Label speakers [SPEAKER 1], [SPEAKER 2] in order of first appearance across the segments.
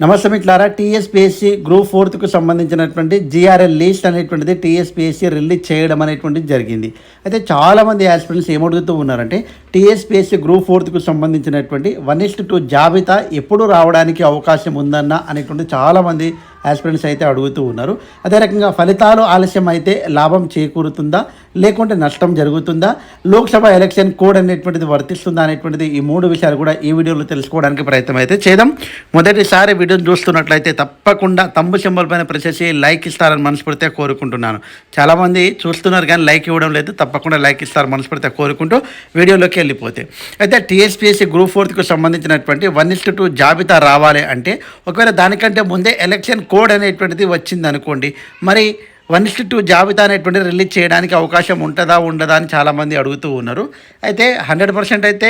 [SPEAKER 1] నమస్తే మిట్లారా TSPSC group ఫోర్త్కు సంబంధించినటువంటి జిఆర్ఎల్ లిస్ట్ అనేటువంటిది టీఎస్పీఎస్సీ రిలీజ్ చేయడం అనేటువంటిది జరిగింది. అయితే చాలామంది ఆస్పిరెంట్స్ ఏమడుగుతూ ఉన్నారంటే టీఎస్పీఎస్సీ గ్రూప్ ఫోర్త్కు సంబంధించినటువంటి వన్ ఇస్ట్ టూ జాబితా ఎప్పుడు రావడానికి అవకాశం ఉందన్న అనేటువంటి చాలామంది ఆస్పిరెంట్స్ అయితే అడుగుతూ ఉన్నారు. అదే రకంగా ఫలితాలు ఆలస్యం అయితే లాభం చేకూరుతుందా? లేకుంటే నష్టం జరుగుతుందా? లోక్సభ ఎలక్షన్ కోడ్ అనేటువంటిది వర్తిస్తుందా అనేటువంటిది ఈ మూడు విషయాలు కూడా ఈ వీడియోలో తెలుసుకోవడానికి ప్రయత్నం అయితే చేద్దాం. మొదటిసారి వీడియోని చూస్తున్నట్లయితే తప్పకుండా తమ్ము సింబల్ పైన ప్రెస్ చేసి లైక్ ఇస్తారని మనస్ఫూర్తిగా కోరుకుంటున్నాను. చాలామంది చూస్తున్నారు కానీ లైక్ ఇవ్వడం లేదు. తప్పకుండా లైక్ ఇస్తారు మనస్ఫూర్తిగా కోరుకుంటూ వీడియోలోకి వెళ్ళిపోతే. అయితే టీఎస్పీఎస్సీ గ్రూప్ ఫోర్త్కు సంబంధించినటువంటి వన్ ఇస్ట్ టూ జాబితా రావాలి అంటే ఒకవేళ దానికంటే ముందే ఎలక్షన్ కోడ్ అనేటువంటిది వచ్చింది అనుకోండి. మరి వన్ ఇస్ట్ టూ జాబితా అనేటువంటిది రిలీజ్ చేయడానికి అవకాశం ఉంటుందా ఉండదా అని చాలామంది అడుగుతూ ఉన్నారు. అయితే హండ్రెడ్ పర్సెంట్ అయితే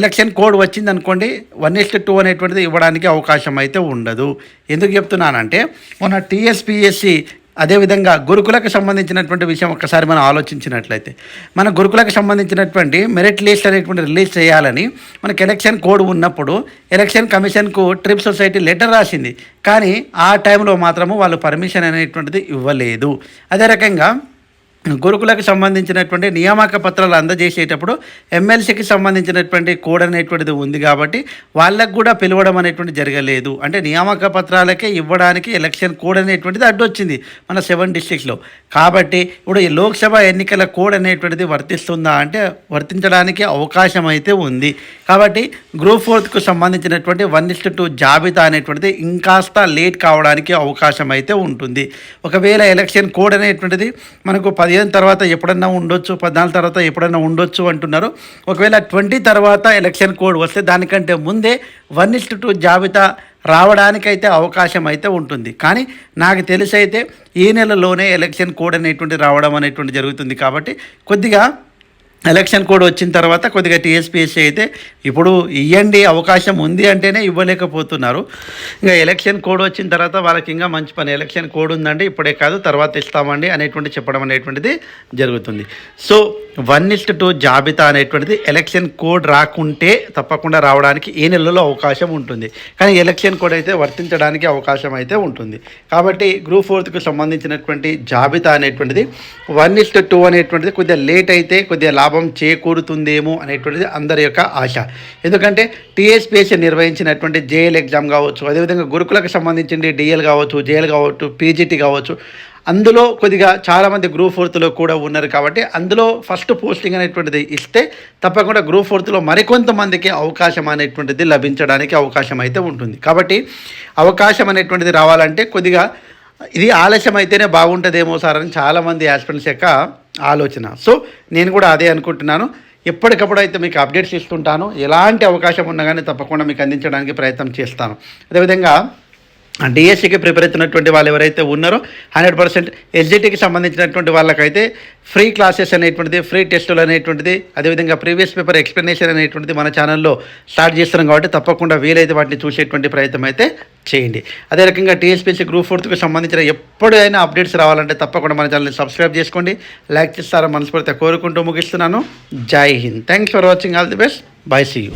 [SPEAKER 1] ఎలక్షన్ కోడ్ వచ్చింది అనుకోండి వన్ ఇస్ట్ టూ అనేటువంటిది ఇవ్వడానికి అవకాశం అయితే ఉండదు. ఎందుకు చెప్తున్నానంటే మొన్న టీఎస్పిఎస్సి అదేవిధంగా గురుకులకు సంబంధించినటువంటి విషయం ఒక్కసారి మనం ఆలోచించినట్లయితే మన గురుకులకు సంబంధించినటువంటి మెరిట్ లిస్ట్ అనేటువంటి రిలీజ్ చేయాలని మనకి ఎలక్షన్ కోడ్ ఉన్నప్పుడు ఎలక్షన్ కమిషన్కు ట్రిప్ సొసైటీ లెటర్ రాసింది. కానీ ఆ టైంలో మాత్రము వాళ్ళు పర్మిషన్ అనేటువంటిది ఇవ్వలేదు. అదే రకంగా గురుకులకు సంబంధించినటువంటి నియామక పత్రాలు అందజేసేటప్పుడు ఎమ్మెల్సీకి సంబంధించినటువంటి కోడ్ అనేటువంటిది ఉంది కాబట్టి వాళ్ళకు కూడా పిలవడం అనేటువంటి జరగలేదు. అంటే నియామక పత్రాలకే ఇవ్వడానికి ఎలక్షన్ కోడ్ అనేటువంటిది అడ్డొచ్చింది మన సెవెన్ డిస్టిక్లో కాబట్టి ఇప్పుడు ఈ లోక్సభ ఎన్నికల కోడ్ అనేటువంటిది వర్తిస్తుందా అంటే వర్తించడానికి అవకాశం అయితే ఉంది. కాబట్టి గ్రూప్ ఫోర్త్కు సంబంధించినటువంటి వన్ ఇస్ట్ టూ జాబితా అనేటువంటిది ఇంకాస్త లేట్ కావడానికి అవకాశం అయితే ఉంటుంది. ఒకవేళ ఎలక్షన్ కోడ్ అనేటువంటిది మనకు పదిహేను తర్వాత ఎప్పుడన్నా ఉండొచ్చు పద్నాలుగు తర్వాత ఎప్పుడన్నా ఉండొచ్చు అంటున్నారు. ఒకవేళ ట్వంటీ తర్వాత ఎలక్షన్ కోడ్ వస్తే దానికంటే ముందే వన్ ఇస్ట్ టూ జాబితా రావడానికైతే అవకాశం అయితే ఉంటుంది. కానీ నాకు తెలిసి అయితే ఈ నెలలోనే ఎలక్షన్ కోడ్ అనేటువంటి రావడం అనేటువంటి జరుగుతుంది కాబట్టి కొద్దిగా ఎలక్షన్ కోడ్ వచ్చిన తర్వాత కొద్దిగా టీఎస్పీఎస్సీ అయితే ఇప్పుడు ఇవ్వండి అవకాశం ఉంది అంటేనే ఇవ్వలేకపోతున్నారు. ఇంకా ఎలక్షన్ కోడ్ వచ్చిన తర్వాత వాళ్ళకి ఇంకా మంచి పని ఎలక్షన్ కోడ్ ఉందండి ఇప్పుడే కాదు తర్వాత ఇస్తామండి అనేటువంటి చెప్పడం అనేటువంటిది జరుగుతుంది. సో వన్ ఇస్ట్ టూ జాబితా అనేటువంటిది ఎలక్షన్ కోడ్ రాకుంటే తప్పకుండా రావడానికి ఏ నెలలో అవకాశం ఉంటుంది. కానీ ఎలక్షన్ కోడ్ అయితే వర్తించడానికి అవకాశం అయితే ఉంటుంది. కాబట్టి గ్రూప్ ఫోర్త్కు సంబంధించినటువంటి జాబితా అనేటువంటిది వన్ ఇస్ట్ టూ అనేటువంటిది కొద్దిగా లేట్ అయితే కొద్దిగా లాభం చేకూరుతుందేమో అనేటువంటిది అందరి యొక్క ఆశ. ఎందుకంటే టీఎస్పీఎస్సీ నిర్వహించినటువంటి జేఎల్ ఎగ్జామ్ కావచ్చు అదేవిధంగా గురుకులకు సంబంధించిన డిఎల్ కావచ్చు జేఎల్ కావచ్చు పీజీటీ కావచ్చు అందులో కొద్దిగా చాలామంది గ్రూప్ ఫోర్త్లో కూడా ఉన్నారు కాబట్టి అందులో ఫస్ట్ పోస్టింగ్ అనేటువంటిది ఇస్తే తప్పకుండా గ్రూప్ ఫోర్త్లో మరికొంతమందికి అవకాశం అనేటువంటిది లభించడానికి అవకాశం అయితే ఉంటుంది. కాబట్టి అవకాశం అనేటువంటిది రావాలంటే కొద్దిగా ఇది ఆలస్యం అయితేనే బాగుంటుందేమో సార్ అని చాలామంది యాస్పిరెంట్స్ యొక్క ఆలోచన. సో నేను కూడా అదే అనుకుంటున్నాను. ఎప్పటికప్పుడు అయితే మీకు అప్డేట్స్ ఇస్తుంటాను ఎలాంటి అవకాశం ఉన్నా కానీ తప్పకుండా మీకు అందించడానికి ప్రయత్నం చేస్తాను. అదేవిధంగా డిఎస్సికి ప్రిపేర్ అవుతున్నటువంటి వాళ్ళు ఎవరైతే ఉన్నారో హండ్రెడ్ పర్సెంట్ ఎస్జిటికి సంబంధించినటువంటి వాళ్ళకైతే ఫ్రీ క్లాసెస్ అనేటువంటిది ఫ్రీ టెస్టులు అనేటువంటిది అదేవిధంగా ప్రీవియస్ పేపర్ ఎక్స్ప్లెనేషన్ అనేటువంటిది మన ఛానల్లో స్టార్ట్ చేస్తున్నాం కాబట్టి తప్పకుండా వీలైతే వాటిని చూసేటువంటి ప్రయత్నం అయితే చేయండి. అదే రకంగా టీఎస్పీసీ గ్రూప్ ఫోర్త్కి సంబంధించిన ఎప్పుడైనా అప్డేట్స్ రావాలంటే తప్పకుండా మన ఛానల్ని సబ్స్క్రైబ్ చేసుకోండి. లైక్ చేస్తారని మనస్ఫూర్తిగా కోరుకుంటూ ముగిస్తున్నాను. Jai Hind. Thanks for watching all the best bye see you